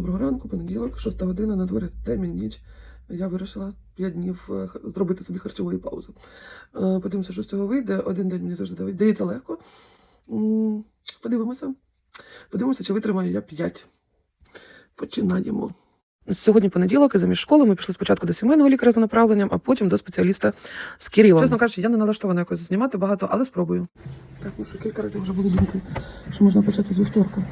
Доброго ранку, понеділок, 6 година, на дворі темінь ніч. Я вирішила 5 днів е, зробити собі харчової паузи. Е, Подивимося, що з цього вийде. Один день мені завжди дає- дається легко. Подивимося. Подивимося, чи витримаю я 5. Починаємо. Сьогодні понеділок, і замість школи ми пішли спочатку до сімейного лікаря за направленням, а потім до спеціаліста з Кирилом. Чесно кажучи, я не налаштована якось знімати багато, але спробую. Так, ну що кілька разів вже були думки, що можна почати з вівторка.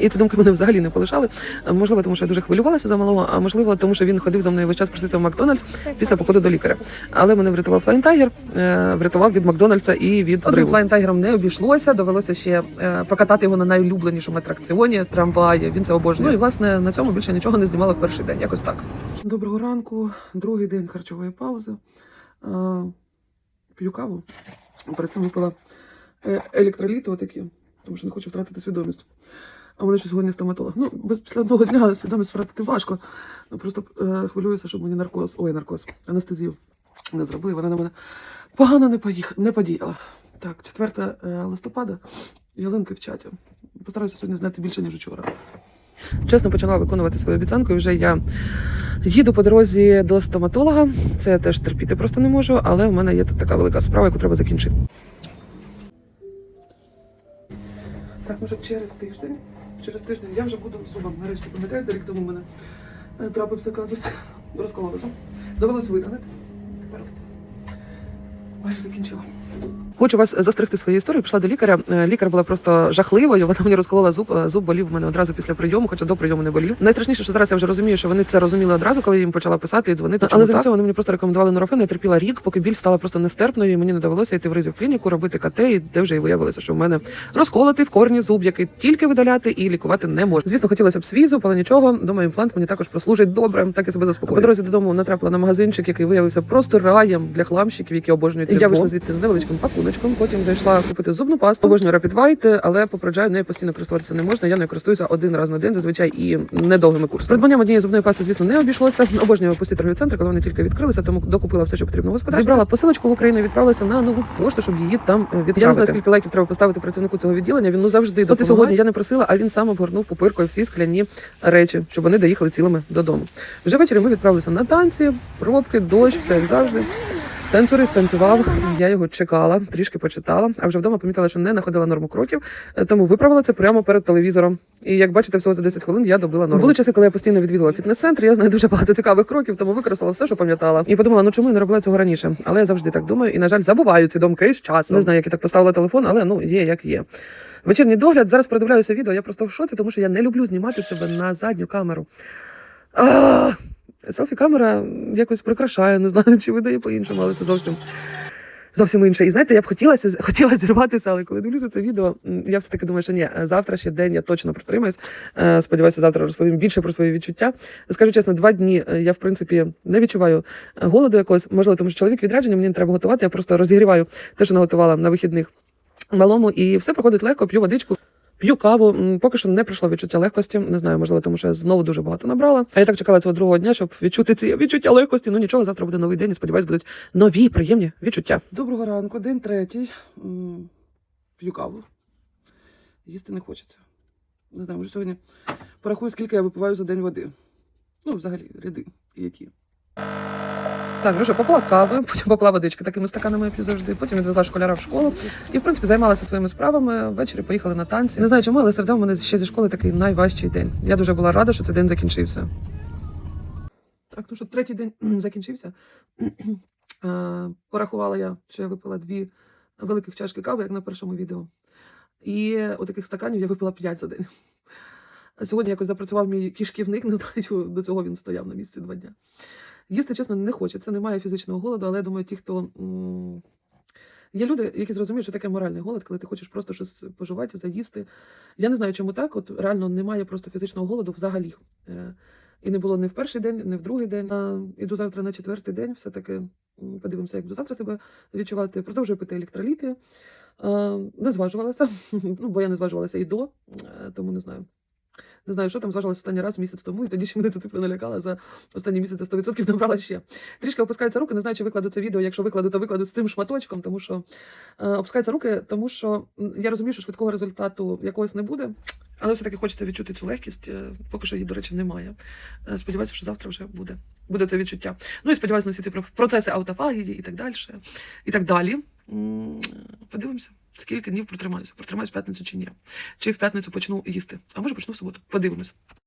І ці думки мене взагалі не полишали. Е, Можливо, тому що я дуже хвилювалася за малого, а можливо, тому що він ходив за мною весь час просився в Макдональдс після походу до лікаря. Але мене врятував е, врятував від Макдональдса і від зриву. Flying Tiger не обійшлося, довелося ще е, покатати його на найулюбленішому атракціоні трамваї. Він це обожнює. Ну і власне на цьому більше нічого не знімала в перший день. Якось так. Доброго ранку, другий день харчової паузи. Е, П'ю каву. Перед цим випила е, електроліти отакі, тому що не хочу втратити свідомість. А мене ще сьогодні стоматолог. Ну, без після одного дня свідомість втратити важко. Ну, просто е, хвилююся, щоб мені наркоз, ой, наркоз, анестезію не зробили. Вона на мене погано не, поїх, не подіяла. Так, 4 е, листопада, ялинки в чаті. Постараюся сьогодні знати більше, ніж вчора. Чесно почала виконувати свою обіцянку, і вже я їду по дорозі до стоматолога. Це я теж терпіти просто не можу, але в мене є тут така велика справа, яку треба закінчити. Так, може через тиждень. Через тиждень я вже буду з. Нарешті пам'ятаєте, рік тому в мене е, трапився казус розкололи. Довелось видалити. Тепер майже закінчила. Хочу вас застригти своєю історією. Пішла до лікаря. Е, Лікар була просто жахливою. Вона мені розколола зуб. Е, Зуб болів в мене одразу після прийому, хоча до прийому не болів. Найстрашніше, що зараз я вже розумію, що вони це розуміли одразу, коли я їм почала писати і дзвонити. Але за цього вони мені просто рекомендували норофен. Я терпіла рік, поки біль стала просто нестерпною. і Мені не довелося йти в ризі в клініку, робити КТ, і де вже і виявилося, що в мене розколотий в корні зуб, який тільки видаляти і лікувати не можна. Звісно, хотілося б свій зуб, але нічого. Думаю, імплант мені також прослужить добре. Так і себе заспокоюю. По дорозі додому натрапила на магазинчик, який виявився просто раєм для хламщиків, які обожнюють. Я вийшла звідти з невеличким пакуночком. Потім зайшла купити зубну пасту. Обожнюю Rapid White, але попереджаю, нею постійно користуватися не можна. Я нею користуюся один раз на день, зазвичай і недовгими курсами. Придбанням однієї зубної пасти, звісно, не обійшлося. Обожнюю пусті торгові центри, коли вони тільки відкрилися, тому докупила все, що потрібно в господарстві. Зібрала посилочку в Україну, і відправилася на нову пошту, щоб її там е, відправити. Я не знаю, скільки лайків треба поставити працівнику цього відділення. Він ну завжди От і сьогодні я не просила, а він сам обгорнув пупиркою всі скляні речі, щоб вони доїхали цілими додому. Вже ввечері ми відправилися на танці, пробки, дощ, все як завжди. Танцюрист танцював, я його чекала, трішки почитала, а вже вдома помітила, що не знаходила норму кроків, е, тому виправила це прямо перед телевізором. І як бачите, всього за 10 хвилин я добила норму. Були часи, коли я постійно відвідувала фітнес-центр. Я знаю дуже багато цікавих кроків, тому використала все, що пам'ятала. І подумала, ну чому я не робила цього раніше? Але я завжди так думаю, і на жаль, забуваю ці думки з часом. Не знаю, як я так поставила телефон, але ну є як є. Вечірній догляд. Зараз передивляюся відео. Я просто в шоці, тому що я не люблю знімати себе на задню камеру. А, селфі камера якось прикрашає, не знаю, чи видає по-іншому, але це зовсім. Зовсім інше. І знаєте, я б хотілося хотіла зірватися, але коли дивлюся це відео, я все таки думаю, що ні, завтра ще день я точно протримаюсь. Е, Сподіваюся, завтра розповім більше про свої відчуття. Скажу чесно, два дні е, я в принципі не відчуваю е, голоду якогось. Можливо, тому що чоловік відрядження, мені не треба готувати. Я просто розігріваю те, що наготувала на вихідних малому, і все проходить легко, п'ю водичку. П'ю каву, поки що не прийшло відчуття легкості. Не знаю, можливо, тому що я знову дуже багато набрала. А я так чекала цього другого дня, щоб відчути ці відчуття легкості. Ну нічого, завтра буде новий день. і Сподіваюсь, будуть нові приємні відчуття. Доброго ранку, день третій. П'ю каву. Їсти не хочеться. Не знаю, може сьогодні порахую, скільки я випиваю за день води. Ну, взагалі, ряди які. Так, що, попила кави, потім попила водички, такими стаканами я п'ю завжди. Потім відвезла школяра в школу і, в принципі, займалася своїми справами. Ввечері поїхали на танці. Не знаю чому, але середа в мене ще зі школи такий найважчий день. Я дуже була рада, що цей день закінчився. Так, ну що третій день закінчився. Порахувала я, що я випила дві великих чашки кави, як на першому відео. І у таких стаканів я випила п'ять за день. Сьогодні якось запрацював мій кишківник, не знаю, до цього він стояв на місці два дня. Їсти, чесно, не хочеться, немає фізичного голоду, але я думаю, ті, хто. Є люди, які зрозуміють, що таке моральний голод, коли ти хочеш просто щось поживати, заїсти. Я не знаю, чому так. От реально немає просто фізичного голоду взагалі. Е, І не було ні в перший день, ні в другий день. А, Іду завтра на четвертий день. Все-таки подивимося, як буду завтра себе відчувати. Продовжую пити електроліти. Не зважувалася, ну, бо я не зважувалася і до, е, тому не знаю. Не знаю, що там зважилась останній раз місяць тому, і тоді ще мене ця цифра налякала. За останні місяці 100% набрала ще. Трішки опускаються руки, не знаю, чи викладу це відео. Якщо викладу, то викладу з цим шматочком, тому що е, опускаються руки, тому що я розумію, що швидкого результату якогось не буде. Але все-таки хочеться відчути цю легкість. Е, Поки що її, до речі, немає. Е, Сподіваюся, що завтра вже буде. Буде це відчуття. Ну і сподіваюся на всі ці процеси аутофагії і так далі. І так далі. Подивимося, скільки днів протримаюся. Протримаюсь в п'ятницю чи ні. Чи в п'ятницю почну їсти. А може почну в суботу. Подивимось.